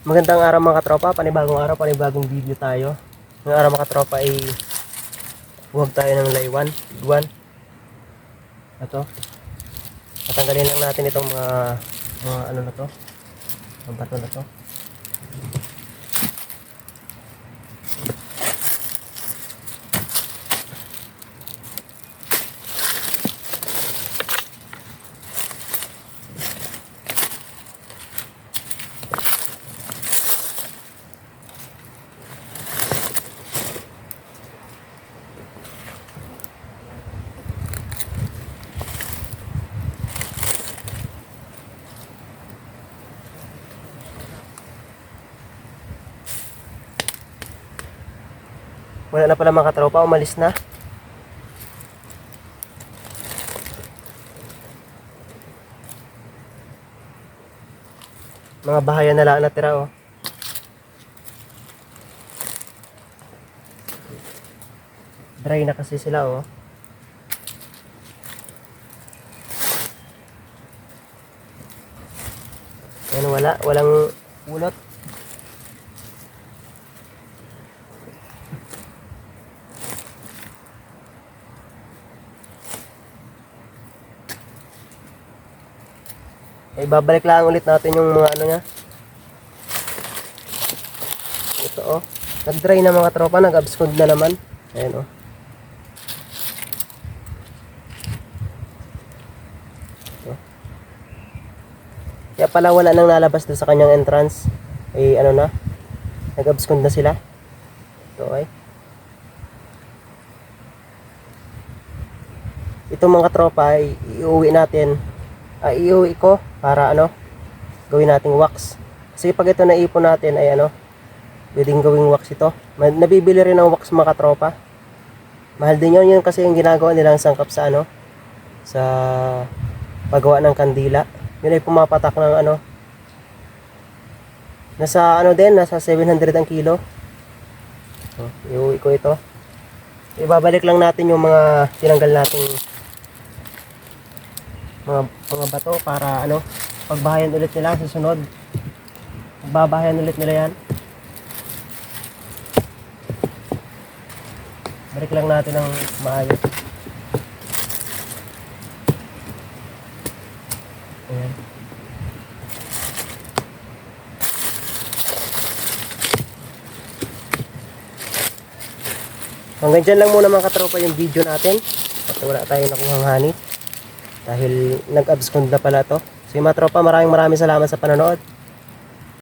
Magandang araw mga katropa, panibagong araw, panibagong video tayo. Ngayong araw mga katropa ay huwag tayo ng laywan, duwan. Ito. Tatanggalin lang natin itong mga, mga ano na to, mga bato na to. Wala na pala mga katropa, umalis na. Mga bahayan na lang natira oh. Dry na kasi sila oh. Yan wala, walang ulot. Eh, babalik lang ulit natin yung mga ano niya. Ito oh. Nag-dry na mga tropa, nag-abscond na naman. Ayan oh. Ito. Kaya pala wala nang nalabas doon sa kanyang entrance. Eh ano na. Nag-abscond na sila. Ito ay. Ito mga tropa ay iuwi natin. Ay iuwi ko para ano gawin nating wax. Kasi pag ito naipon natin ay ano pwedeng gawing wax ito. Nabibili rin ng wax mga tropa. Mahal din yun, yun kasi yung ginagawa nilang sangkap sa ano sa paggawa ng kandila. Yun ay pumapatak ng ano nasa ano din, nasa 700 ang kilo. So, iuwi ko ito. Ibabalik lang natin yung mga tinanggal nating mga mga bato para ano pagbahayan ulit nila sa sunod. Ulit nila yan. Balik lang natin ng maayos. Ayan. Hanggang dyan lang muna mga katropa yung video natin. At wala tayong nakuhang honey dahil nag-abscond na pala to. So yung mga tropa, maraming maraming salamat sa panonood.